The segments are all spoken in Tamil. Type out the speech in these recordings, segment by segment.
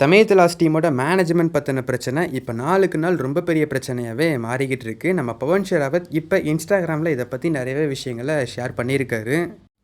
தமிழ்தலாஸ் டீமோட மேனேஜ்மெண்ட் பற்றின பிரச்சனை இப்போ நாளுக்கு நாள் ரொம்ப பெரிய பிரச்சனையாகவே மாறிக்கிட்டு இருக்குது நம்ம பவன் ஷெராவத் இப்போ இன்ஸ்டாகிராமில் இதை பற்றி நிறையவே விஷயங்களை ஷேர் பண்ணியிருக்காரு.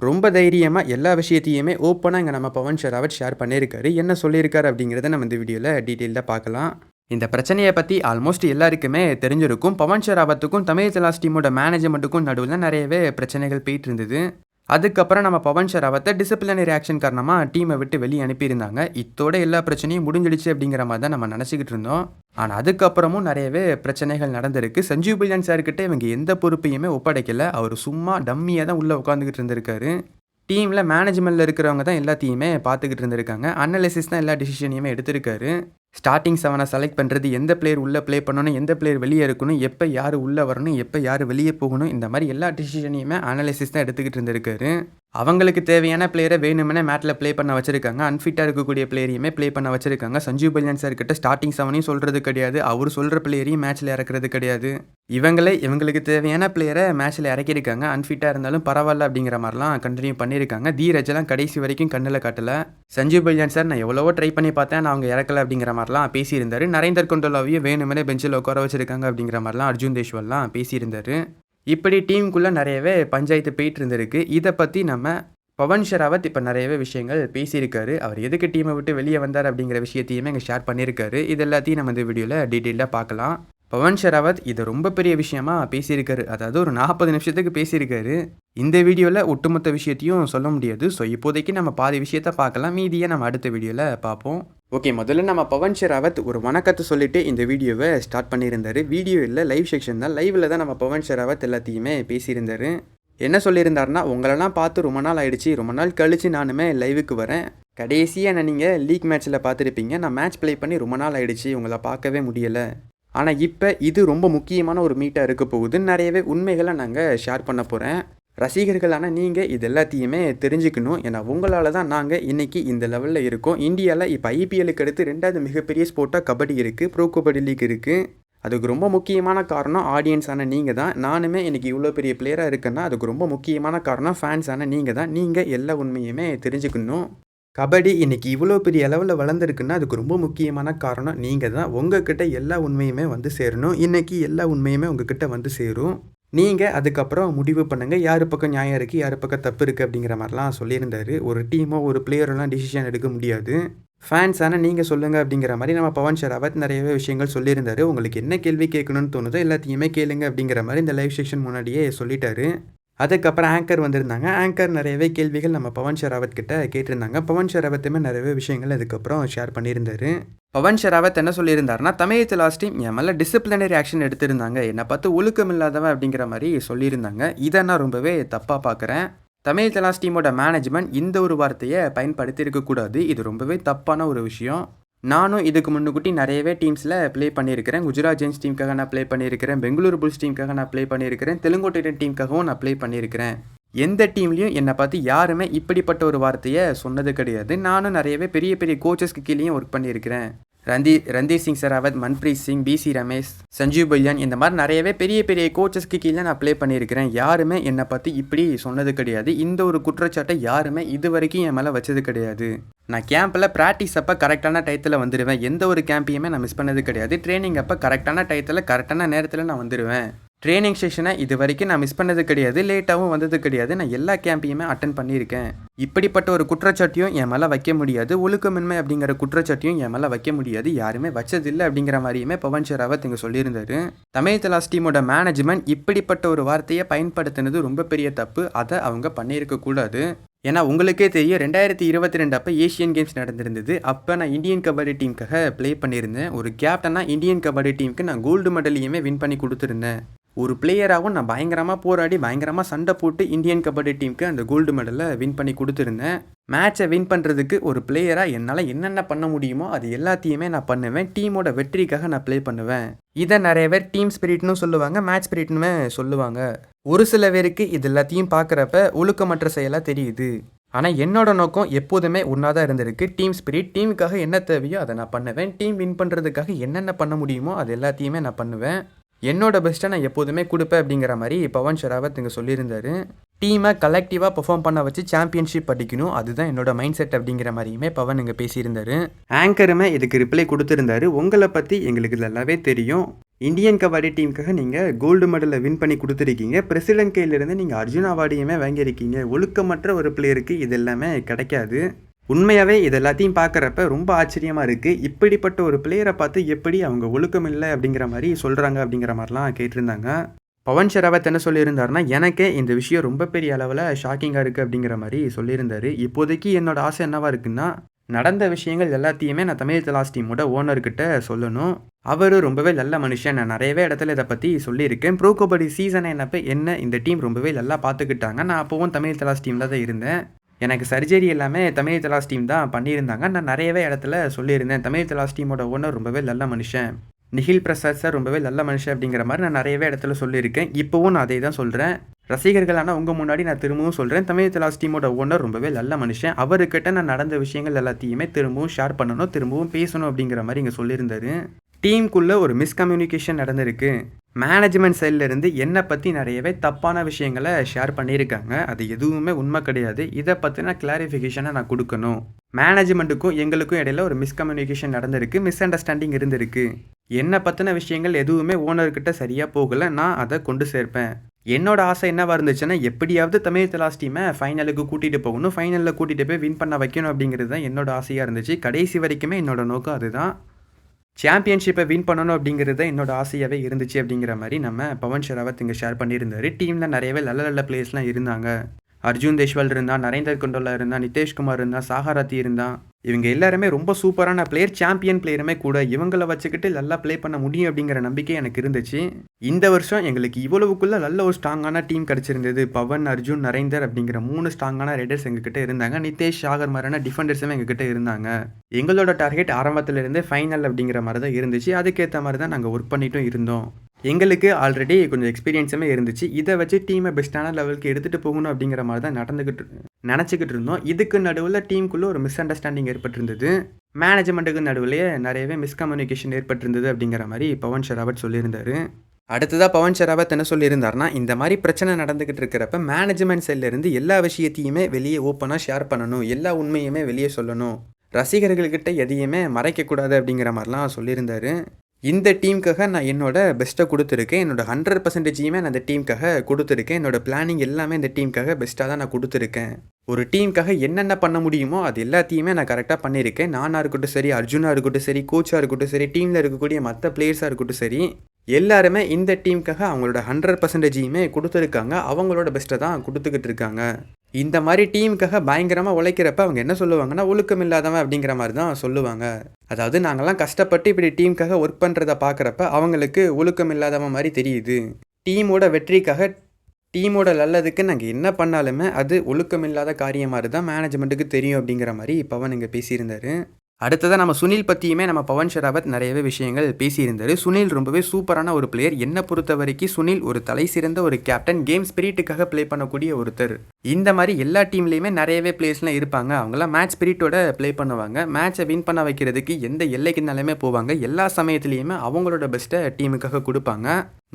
ரொம்ப தைரியமாக எல்லா விஷயத்தையுமே ஓப்பனாக இங்கே நம்ம பவன் ஷெராவத் ஷேர் பண்ணியிருக்காரு. என்ன சொல்லியிருக்காரு அப்படிங்கிறத நம்ம இந்த வீடியோவில் டீட்டெயிலாக பார்க்கலாம். இந்த பிரச்சனையை பற்றி ஆல்மோஸ்ட் எல்லாருக்குமே தெரிஞ்சிருக்கும். பவன் ஷெராவத்துக்கும் தமிழ் தலாஸ் டீமோட மேனேஜ்மெண்ட்டுக்கும் நடுவில் நிறையவே பிரச்சனைகள் போயிட்டு இருந்தது. அதுக்கப்புறம் நம்ம பவன் ஷராவத்தை டிசிப்ளினரி ஆக்ஷன் காரணமாக டீமை விட்டு வெளியே அனுப்பியிருந்தாங்க. இத்தோட எல்லா பிரச்சனையும் முடிஞ்சிடுச்சு அப்படிங்கிற மாதிரி தான் நம்ம நினச்சிக்கிட்டு இருந்தோம். ஆனால் அதுக்கப்புறமும் நிறையவே பிரச்சனைகள் நடந்திருக்கு. சஞ்சீவ் பில்லியன் சார்கிட்ட இவங்க எந்த பொறுப்பையுமே ஒப்படைக்கல. அவர் சும்மா டம்மியாக தான் உள்ளே உட்காந்துக்கிட்டு இருந்திருக்காரு. டீமில் மேனேஜ்மெண்ட்டில் இருக்கிறவங்க தான் எல்லாத்தையுமே பார்த்துக்கிட்டு இருந்திருக்காங்க. அனலிசிஸ் தான் எல்லா டிசிஷனையுமே எடுத்திருக்காரு. ஸ்டார்டிங் செவனை செலக்ட் பண்ணுறது எந்த பிளேயர் உள்ளே ப்ளே பண்ணணும் எந்த பிளேயர் வெளியே இருக்கணும் எப்போ யார் உள்ளே வரணும் எப்போ யார் வெளியே போகணும் இந்த மாதிரி எல்லா டிசிஷனையுமே அனலிசிஸ் தான் எடுத்துக்கிட்டு இருந்திருக்காரு. அவங்களுக்கு தேவையான பிளேயரை வேணுமெனே மேட்டில் ப்ளே பண்ண வச்சிருக்காங்க. அன்ஃபிட்டாக இருக்கக்கூடிய பிளேயரையுமே ப்ளே பண்ண வச்சிருக்காங்க. சஞ்சீவ் பல்யான் சார் கிட்ட ஸ்டார்டிங் செவனையும் சொல்கிறது கிடையாது. அவர் சொல்கிற பிளேயரையும் மேட்ச்சில் இறக்குறது கிடையாது. இவங்களே இவங்களுக்கு தேவையான பிளேயரை மேட்ச்சில் இறக்கியிருக்காங்க. அன்ஃபிட்டாக இருந்தாலும் பரவாயில்ல அப்படிங்கிற மாதிரிலாம் கண்டினியூ பண்ணியிருக்காங்க. தீரஜெல்லாம் கடைசி வரைக்கும் கண்ணில் காட்டலை. சஞ்சீவ் பல்யான் சார் நான் எவ்வளவோ ட்ரை பண்ணி பார்த்தேன். நான் அவங்க இறக்கல அப்படிங்கிற மாதிரிலாம் பேசியிருந்தார். நரேந்தர் கொண்டோலாவையும் வேணுமெனே பெஞ்சில் உட்கார வச்சிருக்காங்க அப்படிங்கிற மாதிரிலாம் அர்ஜுன் தேஷ்வல்லாம் பேசியிருந்தார். இப்படி டீமுக்குள்ளே நிறையவே பஞ்சாயத்து போயிட்டு இருந்திருக்கு இதை பற்றி நம்ம பவன் ஷெராவத் இப்போ நிறையவே விஷயங்கள் பேசியிருக்காரு. அவர் எதுக்கு டீமை விட்டு வெளியே வந்தார் அப்படிங்கிற விஷயத்தையுமே இங்கே ஷேர் பண்ணியிருக்காரு. இது எல்லாத்தையும் நம்ம இந்த வீடியோவில் டீட்டெயிலாக பார்க்கலாம். பவன் ஷெராவத் இதை ரொம்ப பெரிய விஷயமா பேசியிருக்காரு. அதாவது ஒரு நாற்பது நிமிஷத்துக்கு பேசியிருக்காரு. இந்த வீடியோவில் ஒட்டுமொத்த விஷயத்தையும் சொல்ல முடியாது. ஸோ இப்போதைக்கு நம்ம பாதி விஷயத்த பார்க்கலாம். மீதியை நம்ம அடுத்த வீடியோவில் பார்ப்போம். ஓகே முதல்ல நம்ம பவன் ஷெராவத் ஒரு வணக்கத்தை சொல்லிட்டு இந்த வீடியோவை ஸ்டார்ட் பண்ணியிருந்தாரு. வீடியோ இல்லை லைவ் செக்ஷன் தான். லைவில் தான் நம்ம பவன் ஷெராவத் எல்லாத்தையுமே பேசியிருந்தாரு. என்ன சொல்லியிருந்தாருன்னா உங்களெல்லாம் பார்த்து ரொம்ப நாள் ஆயிடுச்சு. ரொம்ப நாள் கழிச்சு நானுமே லைவுக்கு வரேன். கடைசியாக நான் நீங்கள் லீக் மேட்ச்சில் பார்த்துருப்பீங்க. நான் மேட்ச் ப்ளே பண்ணி ரொம்ப நாள் ஆயிடுச்சு. உங்களை பார்க்கவே முடியலை. ஆனால் இப்போ இது ரொம்ப முக்கியமான ஒரு மீட்டாக இருக்க போகுது நிறையவே உண்மைகளை நாங்கள் ஷேர் பண்ண போகிறேன் ரசிகர்களான நீங்கள் இது எல்லாத்தையுமே தெரிஞ்சுக்கணும். ஏன்னா உங்களால் தான் நாங்கள் இன்றைக்கி இந்த லெவலில் இருக்கோம். இந்தியாவில் இப்போ ஐபிஎலுக்கு அடுத்து ரெண்டாவது மிகப்பெரிய ஸ்போர்ட்டாக கபடி இருக்குது ப்ரோ கபடி லீக் இருக்குது அதுக்கு ரொம்ப முக்கியமான காரணம் ஆடியன்ஸான நீங்கள் தான். நானுமே இன்றைக்கி இவ்வளோ பெரிய பிளேயராக இருக்கேன்னா அதுக்கு ரொம்ப முக்கியமான காரணம் ஃபேன்ஸான நீங்கள் தான். நீங்கள் எல்லா உண்மையுமே தெரிஞ்சுக்கணும். கபடி இன்றைக்கி இவ்வளோ பெரிய அளவில் வளர்ந்துருக்குன்னா அதுக்கு ரொம்ப முக்கியமான காரணம் நீங்கள் தான் உங்ககிட்ட எல்லா உண்மையுமே வந்து சேரணும். இன்றைக்கி எல்லா உண்மையுமே உங்ககிட்ட வந்து சேரும். நீங்கள் அதுக்கப்புறம் முடிவு பண்ணுங்கள் யார் பக்கம் நியாயம் இருக்குது யார் பக்கம் தப்பு இருக்குது அப்படிங்கிற மாதிரிலாம் சொல்லியிருந்தாரு. ஒரு டீமோ ஒரு பிளேயரெல்லாம் டிசிஷன் எடுக்க முடியாது. ஃபேன்ஸ் ஆனால் நீங்கள் சொல்லுங்கள் அப்படிங்கிற மாதிரி நம்ம பவன் ஷெராவத் நிறையவே விஷயங்கள் சொல்லியிருந்தாரு. உங்களுக்கு என்ன கேள்வி கேட்கணும்னு தோணுதோ எல்லாத்தையுமே கேளுங்க அப்படிங்கிற மாதிரி இந்த லைவ் செக்ஷன் முன்னாடியே சொல்லிட்டாரு. அதுக்கப்புறம் ஆங்கர் வந்திருந்தாங்க. ஆங்கர் நிறையவே கேள்விகள் நம்ம பவன் ஷெராவத் கிட்ட கேட்டிருந்தாங்க. பவன் ஷெராவத்துமே நிறையவே விஷயங்கள் அதுக்கப்புறம் ஷேர் பண்ணியிருந்தாரு. பவன் ஷெராவத் என்ன சொல்லியிருந்தாருன்னா தமிழகத்து லாஸ்ட் டீம் என் மேலே டிசிப்ளினரி ஆக்ஷன் எடுத்திருந்தாங்க. என்னை பார்த்து ஒழுக்கம் இல்லாதவன் அப்படிங்கிற மாதிரி சொல்லியிருந்தாங்க. இதை நான் ரொம்பவே தப்பாக பார்க்குறேன். தமிழ் தலாஸ் டீமோட மேனேஜ்மெண்ட் இந்த ஒரு வார்த்தையை பயன்படுத்தி இருக்கக்கூடாது இது ரொம்பவே தப்பான ஒரு விஷயம். நானும் இதுக்கு முன்னுக்குட்டி நிறையவே டீம்ஸில் ப்ளே பண்ணியிருக்கிறேன். குஜராத் ஜெயின்ஸ் டீமுக்காக நான் ப்ளே பண்ணியிருக்கிறேன். பெங்களூரு புல்ஸ் டீமுக்காக நான் ப்ளே பண்ணியிருக்கிறேன். தெலுங்கோட்டையன் டீமுக்காகவும் நான் ப்ளே பண்ணியிருக்கிறேன். எந்த டீம்லேயும் என்னை பார்த்து யாருமே இப்படிப்பட்ட ஒரு வார்த்தையை சொன்னது கிடையாது. நானும் நிறையவே பெரிய பெரிய கோச்சஸ்க்கு கீழேயும் ஒர்க் பண்ணியிருக்கிறேன். ரந்தி ரந்தீர் சிங் சராவத் மன்ப்ரீத் சிங் பிசி ரமேஷ் சஞ்சீவ் பல்யான் இந்த மாதிரி நிறையவே பெரிய பெரிய கோச்சஸ்க்கு கீழே நான் ப்ளே பண்ணியிருக்கிறேன். யாருமே என்னை பற்றி இப்படி சொன்னது கிடையாது. இந்த ஒரு குற்றச்சாட்டை யாருமே இது வரைக்கும் என் மேலே வச்சது கிடையாது. நான் கேம்பில் ப்ராக்டிஸ் அப்போ கரெக்டான டயத்தில் வந்துடுவேன் எந்த ஒரு கேம்பையுமே நான் மிஸ் பண்ணது கிடையாது. ட்ரைனிங் அப்போ கரெக்டான டயத்தில் கரெக்டான நேரத்தில் நான் வந்துடுவேன் ட்ரைனிங் செஷனை இது வரைக்கும் நான் மிஸ் பண்ணது கிடையாது லேட்டாகவும் வந்தது கிடையாது. நான் எல்லா கேம்பையுமே அட்டன் பண்ணியிருக்கேன். இப்படிப்பட்ட ஒரு குற்றச்சாட்டையும் என் மேலே வைக்க முடியாது. ஒழுக்கமின்மை அப்படிங்கிற குற்றச்சாட்டையும் என் மேலே வைக்க முடியாது. யாருமே வச்சதில்லை அப்படிங்கிற மாதிரியுமே பவன் ஷெராவத் இங்கே சொல்லியிருந்தாரு. தமிழ் தலாஸ் டீமோட மேனேஜ்மெண்ட் இப்படிப்பட்ட ஒரு வார்த்தையை பயன்படுத்தினது ரொம்ப பெரிய தப்பு. அதை அவங்க பண்ணியிருக்கக்கூடாது ஏன்னா உங்களுக்கே தெரியும் ரெண்டாயிரத்தி இருபத்தி ரெண்டு அப்போ ஏஷியன் கேம்ஸ் நடந்திருந்தது. அப்போ நான் இந்தியன் கபடி டீமுக்காக ப்ளே பண்ணியிருந்தேன். ஒரு கேப்டனாக இந்தியன் கபடி டீமுக்கு நான் கோல்டு மெடலையுமே வின் பண்ணி கொடுத்துருந்தேன். ஒரு பிளேயராகவும் நான் பயங்கரமாக போராடி பயங்கரமாக சண்டை போட்டு இந்தியன் கபடி டீமுக்கு அந்த கோல்டு மெடலை வின் பண்ணி கொடுத்துருந்தேன். மேட்சை வின் பண்ணுறதுக்கு ஒரு பிளேயராக என்னால் என்னென்ன பண்ண முடியுமோ அது எல்லாத்தையுமே நான் பண்ணுவேன். டீமோட வெற்றிக்காக நான் ப்ளே பண்ணுவேன். இதை நிறைய பேர் டீம் ஸ்பிரிட்னு சொல்லுவாங்க மேட்ச் ஸ்பிரிட்னுமே சொல்லுவாங்க. ஒரு சில பேருக்கு இது எல்லாத்தையும் பார்க்குறப்ப ஒழுக்கமற்ற செயலாக தெரியுது. ஆனால் என்னோட நோக்கம் எப்போதுமே ஒன்றா தான் இருந்திருக்கு. டீம் ஸ்பிரிட் டீமுக்காக என்ன தேவையோ அதை நான் பண்ணுவேன். டீம் வின் பண்ணுறதுக்காக என்னென்ன பண்ண முடியுமோ அது எல்லாத்தையுமே நான் பண்ணுவேன். என்னோட பெஸ்ட்டை நான் எப்போதுமே கொடுப்பேன் அப்படிங்கிற மாதிரி பவன் ஷெராவத் இங்கே சொல்லியிருந்தாரு. டீமை கலெக்டிவாக பெர்ஃபார்ம் பண்ண வச்சு சாம்பியன்ஷிப் அடிக்கணும். அதுதான் என்னோட மைண்ட் செட் அப்படிங்கிற மாதிரியுமே பவன் இங்கே பேசியிருந்தாரு. ஆங்கருமே இதுக்கு ரிப்ளை கொடுத்துருந்தாரு. உங்களை பற்றி எங்களுக்கு நல்லாவே தெரியும். இந்தியன் கபடி டீமுக்காக நீங்கள் கோல்டு மெடலை வின் பண்ணி கொடுத்துருக்கீங்க. பிரசிடென்ட் கையிலிருந்து நீங்கள் அர்ஜுன் அவார்டையுமே வாங்கியிருக்கீங்க. ஒழுக்கமற்ற ஒரு பிளேயருக்கு இது எல்லாமே கிடைக்காது. உண்மையாகவே இது எல்லாத்தையும் பார்க்குறப்ப ரொம்ப ஆச்சரியமாக இருக்குது இப்படிப்பட்ட ஒரு பிளேயரை பார்த்து எப்படி அவங்க ஒழுக்கம் இல்லை அப்படிங்கிற மாதிரி சொல்கிறாங்க அப்படிங்கிற மாதிரிலாம் கேட்டிருந்தாங்க. பவன் ஷெராவத் என்ன சொல்லியிருந்தாருன்னா எனக்கே இந்த விஷயம் ரொம்ப பெரிய அளவில் ஷாக்கிங்காக இருக்குது அப்படிங்கிற மாதிரி சொல்லியிருந்தார். இப்போதைக்கு என்னோட ஆசை என்னவாக இருக்குன்னா நடந்த விஷயங்கள் எல்லாத்தையுமே நான் தமிழ் தலாஸ் டீமோட ஓனர்கிட்ட சொல்லணும். அவர் ரொம்பவே நல்ல மனுஷன். நான் நிறையவே இடத்துல இதை பற்றி சொல்லியிருக்கேன். ப்ரோ கபடி சீசன் என்னப்போ என்ன இந்த டீம் ரொம்பவே நல்லா பார்த்துக்கிட்டாங்க. நான் அப்போவும் தமிழ் தலாஸ் டீமில் தான் இருந்தேன். எனக்கு சர்ஜரி எல்லாமே தமிழ் தலாஸ் டீம் தான் பண்ணியிருந்தாங்க. நான் நிறையவே இடத்துல சொல்லியிருந்தேன். தமிழ் தலாஸ் டீமோட ஓனர் ரொம்பவே நல்ல மனுஷன். நிகில் பிரசாத் சார் ரொம்பவே நல்ல மனுஷன் அப்படிங்கிற மாதிரி நான் நிறையவே இடத்துல சொல்லியிருக்கேன். இப்போவும் நான் அதே தான் சொல்கிறேன் ரசிகர்கள் ஆனால் உங்கள் முன்னாடி நான் திரும்பவும் சொல்கிறேன் தமிழ் தலாஸ் டீமோட ஓனர் ரொம்பவே நல்ல மனுஷன். அவர்கிட்ட நான் நடந்த விஷயங்கள் எல்லாத்தையுமே திரும்பவும் ஷேர் பண்ணணும் திரும்பவும் பேசணும் அப்படிங்கிற மாதிரி இங்கே சொல்லியிருந்தாரு. டீமுக்குள்ளே ஒரு மிஸ்கம்யூனிகேஷன் நடந்திருக்கு. மேனேஜ்மெண்ட் சைட்லேருந்து என்னை பற்றி நிறையவே தப்பான விஷயங்களை ஷேர் பண்ணியிருக்காங்க. அது எதுவுமே உண்மை கிடையாது. இதை பற்றின கிளாரிஃபிகேஷனை நான் கொடுக்கணும். மேனேஜ்மெண்ட்டுக்கும் எங்களுக்கும் இடையில ஒரு மிஸ்கம்யூனிகேஷன் நடந்திருக்கு. மிஸ் அண்டர்ஸ்டாண்டிங் இருந்திருக்கு. என்னை பற்றின விஷயங்கள் எதுவுமே ஓனர்கிட்ட சரியாக போகலை. நான் அதை கொண்டு சேர்ப்பேன். என்னோட ஆசை என்னவா இருந்துச்சுன்னா எப்படியாவது தமிழ் தலாஸ் டீமை ஃபைனலுக்கு கூட்டிகிட்டு போகணும். ஃபைனலில் கூட்டிகிட்டு போய் வின் பண்ண வைக்கணும் அப்படிங்கிறது தான் என்னோட ஆசையாக இருந்துச்சு. கடைசி வரைக்குமே என்னோட நோக்கம் அதுதான். சாம்பியன்ஷிப்பை வின் பண்ணணும் அப்படிங்கிறது தான் என்னோட ஆசையாகவே இருந்துச்சு அப்படிங்கிற மாதிரி நம்ம பவன் ஷெராவத் இங்கே ஷேர் பண்ணியிருந்தாரு. டீமில் நிறையவே நல்ல நல்ல பிளேயர்ஸ்லாம் இருந்தாங்க. அர்ஜுன் தேஷ்வால் இருந்தான் நரேந்தர் குண்டோலா இருந்தான் நிதேஷ்குமார் இருந்தான் சாகாராத்தி இருந்தான். இவங்க எல்லாருமே ரொம்ப சூப்பரான பிளேயர் சாம்பியன் பிளேயருமே கூட இவங்கள வச்சுக்கிட்டு நல்லா ப்ளே பண்ண முடியும் அப்படிங்கிற நம்பிக்கை எனக்கு இருந்துச்சு. இந்த வருஷம் எங்களுக்கு இவ்வளவுக்குள்ள நல்ல ஒரு ஸ்ட்ராங்கான டீம் கிடச்சிருந்தது. பவன் அர்ஜுன் நரேந்தர் அப்படிங்கிற மூணு ஸ்ட்ராங்கான ரைடர்ஸ் எங்ககிட்ட இருந்தாங்க. நிதேஷ் சாகர் மாதிரியான டிஃபெண்டர்ஸும் எங்ககிட்ட இருந்தாங்க. எங்களோட டார்கெட் ஆரம்பத்திலிருந்தே ஃபைனல் அப்படிங்கிற மாதிரி தான் இருந்துச்சு. அதுக்கேற்ற மாதிரி தான் நாங்கள் ஒர்க் பண்ணிட்டும் இருந்தோம். எங்களுக்கு ஆல்ரெடி கொஞ்சம் எக்ஸ்பீரியன்ஸுமே இருந்துச்சு. இதை வச்சு டீமை பெஸ்ட்டான லெவலுக்கு எடுத்துகிட்டு போகணும் அப்படிங்கிற மாதிரி தான் நடந்துக்கிட்டு நினச்சிக்கிட்டு இருந்தோம். இதுக்கு நடுவில் டீமுக்குள்ளே ஒரு மிஸ் அண்டர்ஸ்டாண்டிங் ஏற்பட்டிருந்தது. மேனேஜ்மெண்ட்டுக்கு நடுவுலையே நிறையவே மிஸ்கம்யூனிகேஷன் ஏற்பட்டிருந்தது அப்படிங்கிற மாதிரி பவன் ஷெராவத் சொல்லியிருந்தார். அடுத்ததாக பவன் ஷெராவத் என்ன சொல்லியிருந்தார்னா இந்த மாதிரி பிரச்சனை நடந்துக்கிட்டு இருக்கிறப்ப மேனேஜ்மெண்ட் சைட்லேருந்து எல்லா விஷயத்தையுமே வெளியே ஓப்பனாக ஷேர் பண்ணணும். எல்லா உண்மையுமே வெளியே சொல்லணும். ரசிகர்கள்கிட்ட எதையுமே மறைக்கக்கூடாது அப்படிங்கிற மாதிரிலாம் சொல்லியிருந்தார். இந்த டீமுக்காக நான் என்னோட பெஸ்ட்டை கொடுத்துருக்கேன். என்னோட ஹண்ட்ரட் பர்சன்டேஜையுமே நான் அந்த டீமுக்காக கொடுத்துருக்கேன். என்னோட பிளானிங் எல்லாமே இந்த டீமுக்காக பெஸ்ட்டாக தான் நான் கொடுத்துருக்கேன். ஒரு டீமுக்காக என்னென்ன பண்ண முடியுமோ அது எல்லாத்தையுமே நான் கரெக்டாக பண்ணியிருக்கேன். நானாக இருக்கட்டும் சரி அர்ஜுனாக இருக்கட்டும் சரி கோச்சாக இருக்கட்டும் சரி டீமில் இருக்கக்கூடிய மற்ற பிளேயர்ஸாக இருக்கட்டும் சரி எல்லாருமே இந்த டீமுக்காக அவங்களோட ஹண்ட்ரட் பர்சன்டேஜையுமே கொடுத்துருக்காங்க. அவங்களோட பெஸ்ட்டை தான் கொடுத்துக்கிட்டு இருக்காங்க. இந்த மாதிரி டீமுக்காக பயங்கரமாக உழைக்கிறப்ப அவங்க என்ன சொல்லுவாங்கன்னா ஒழுக்கம் இல்லாதவன் அப்படிங்கிற மாதிரி தான் சொல்லுவாங்க. அதாவது நாங்கள்லாம் கஷ்டப்பட்டு இப்படி டீமுக்காக ஒர்க் பண்ணுறத பார்க்குறப்ப அவங்களுக்கு ஒழுக்கம் இல்லாதவன் மாதிரி தெரியுது. டீமோட வெற்றிக்காக டீமோட நல்லதுக்கு நாங்கள் என்ன பண்ணாலுமே அது ஒழுக்கம் இல்லாத காரியம் மாதிரி தான் மேனேஜ்மெண்ட்டுக்கு தெரியும் அப்படிங்கிற மாதிரி பவன் இங்கே பேசியிருந்தார். அடுத்ததாக நம்ம சுனில் பற்றியுமே நம்ம பவன் ஷெராவத் நிறையவே விஷயங்கள் பேசியிருந்தார். சுனில் ரொம்பவே சூப்பரான ஒரு பிளேயர் என்னை பொறுத்த வரைக்கும் சுனில் ஒரு தலை சிறந்த ஒரு கேப்டன் கேம் ஸ்பிரிட்டுக்காக ப்ளே பண்ணக்கூடிய ஒருத்தர். இந்த மாதிரி எல்லா டீம்லேயுமே நிறையவே பிளேயர்ஸ்லாம் இருப்பாங்க. அவங்களாம் மேட்ச் ஸ்பிரிட்டோட ப்ளே பண்ணுவாங்க. மேட்சை வின் பண்ண வைக்கிறதுக்கு எந்த எல்லைக்குனாலுமே போவாங்க. எல்லா சமயத்துலேயுமே அவங்களோட பெஸ்ட்டை டீமுக்காக கொடுப்பாங்க.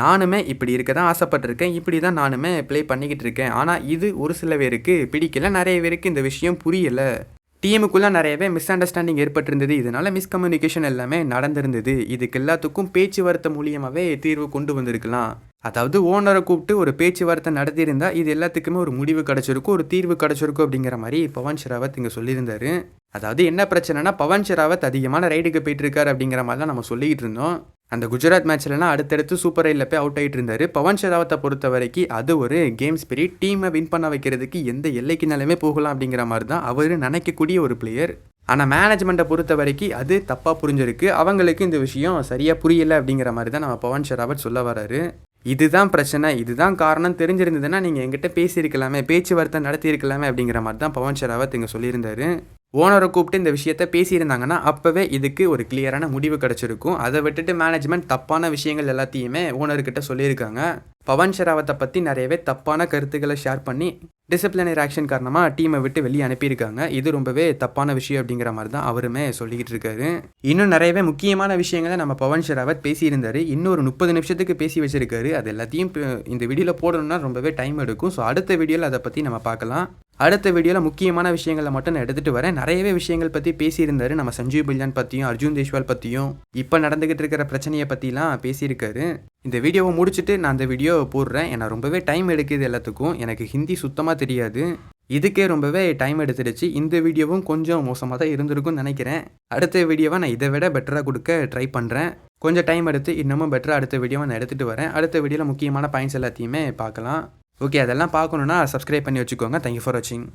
நானுமே இப்படி இருக்க தான் ஆசைப்பட்டிருக்கேன். இப்படி தான் நானுமே ப்ளே பண்ணிக்கிட்டு இருக்கேன். ஆனால் இது ஒரு சில பேருக்கு பிடிக்கல. நிறைய பேருக்கு இந்த விஷயம் புரியலை. டீமுக்குள்ளே நிறையவே மிஸ் அண்டர்ஸ்டாண்டிங் ஏற்பட்டிருந்தது. இதனால் மிஸ்கம்யூனிகேஷன் எல்லாமே நடந்திருந்தது. இதுக்கு எல்லாத்துக்கும் பேச்சுவார்த்தை மூலியமாகவே தீர்வு கொண்டு வந்திருக்கலாம். அதாவது ஓனரை கூப்பிட்டு ஒரு பேச்சுவார்த்தை நடத்தியிருந்தா இது எல்லாத்துக்குமே ஒரு முடிவு கிடச்சிருக்கும் ஒரு தீர்வு கிடச்சிருக்கும் அப்படிங்கிற மாதிரி பவன் ஷெராவத் இங்கே சொல்லியிருந்தாரு. அதாவது என்ன பிரச்சனைனா பவன் ஷெராவத் அதிகமான ரைடுக்கு போயிட்டு இருக்காரு அப்படிங்கிற மாதிரிலாம் நம்ம சொல்லிக்கிட்டு இருந்தோம். அந்த குஜராத் மேட்ச்லலாம் அடுத்தடுத்து சூப்பர் ரைடில் போய் அவுட் ஆகிட்டு இருந்தார். பவன் ஷெராவத்தை பொறுத்த வரைக்கும் அது ஒரு கேம் ஸ்பிரிட் டீமை வின் பண்ண வைக்கிறதுக்கு எந்த எல்லைக்குனாலுமே போகலாம் அப்படிங்கிற மாதிரி தான் அவர் நினைக்கக்கூடிய ஒரு பிளேயர் ஆனால் மேனேஜ்மெண்ட்டை பொறுத்த வரைக்கும் அது தப்பாக புரிஞ்சிருக்கு. அவங்களுக்கு இந்த விஷயம் சரியாக புரியலை அப்படிங்கிற மாதிரி தான் நம்ம பவன் ஷெராவத் சொல்ல வராரு. இதுதான் பிரச்சனை இதுதான் காரணம். தெரிஞ்சிருந்ததுன்னா நீங்கள் எங்கிட்ட பேசியிருக்கலாமே பேச்சுவார்த்தை நடத்தியிருக்கலாமே அப்படிங்கிற மாதிரி தான் பவன் ஷெராவத் இங்கே சொல்லியிருந்தாரு. ஓனரை கூப்பிட்டு இந்த விஷயத்த பேசியிருந்தாங்கன்னா அப்போவே இதுக்கு ஒரு கிளியரான முடிவு கிடச்சிருக்கும். அதை விட்டுட்டு மேனேஜ்மெண்ட் தப்பான விஷயங்கள் எல்லாத்தையுமே ஓனர்கிட்ட சொல்லியிருக்காங்க. பவன் ஷெராவத்தை பற்றி நிறையவே தப்பான கருத்துக்களை ஷேர் பண்ணி டிசிப்ளினரி ஆக்ஷன் காரணமாக டீமை விட்டு வெளியே அனுப்பியிருக்காங்க. இது ரொம்பவே தப்பான விஷயம் அப்படிங்கிற மாதிரி தான் அவருமே சொல்லிக்கிட்டு இருக்காரு. இன்னும் நிறையவே முக்கியமான விஷயங்களை நம்ம பவன் ஷெராவத் பேசியிருந்தார். இன்னொரு முப்பது நிமிஷத்துக்கு பேசி வச்சிருக்காரு. அது எல்லாத்தையும் இந்த வீடியோவில் போடணும்னா ரொம்பவே டைம் எடுக்கும். ஸோ அடுத்த வீடியோவில் அதை பற்றி நம்ம பார்க்கலாம். அடுத்த வீடியோவில் முக்கியமான விஷயங்களை மட்டும் நான் எடுத்துகிட்டு வரேன். நிறையவே விஷயங்கள் பற்றி பேசியிருந்தார். நம்ம சஞ்சீவ் பில்யான் பற்றியும் அர்ஜுன் தேஷ்வால் பற்றியும் இப்போ நடந்துக்கிட்டு இருக்கிற பிரச்சனையை பற்றிலாம் பேசியிருக்காரு. இந்த வீடியோவை முடிச்சுட்டு நான் அந்த வீடியோ போடுறேன். ஏன்னா ரொம்பவே டைம் எடுக்குது எல்லாத்துக்கும். எனக்கு ஹிந்தி சுத்தமாக தெரியாது. இதுக்கே ரொம்பவே டைம் எடுத்துடுச்சு. இந்த வீடியோவும் கொஞ்சம் மோசமாக தான் இருந்திருக்கும்னு நினைக்கிறேன். அடுத்த வீடியோவை நான் இதை விட பெட்டராக கொடுக்க ட்ரை பண்ணுறேன் கொஞ்சம் டைம் எடுத்து இன்னமும் பெட்டராக அடுத்த வீடியோவை நான் எடுத்துகிட்டு வரேன். அடுத்த வீடியோவில் முக்கியமான பாயிண்ட்ஸ் எல்லாத்தையுமே பார்க்கலாம். ஓகே அதெல்லாம் பார்க்கணுன்னா சப்ஸ்கிரைப் பண்ணி வச்சுக்கோங்க. தேங்க்யூ ஃபார் வாட்சிங்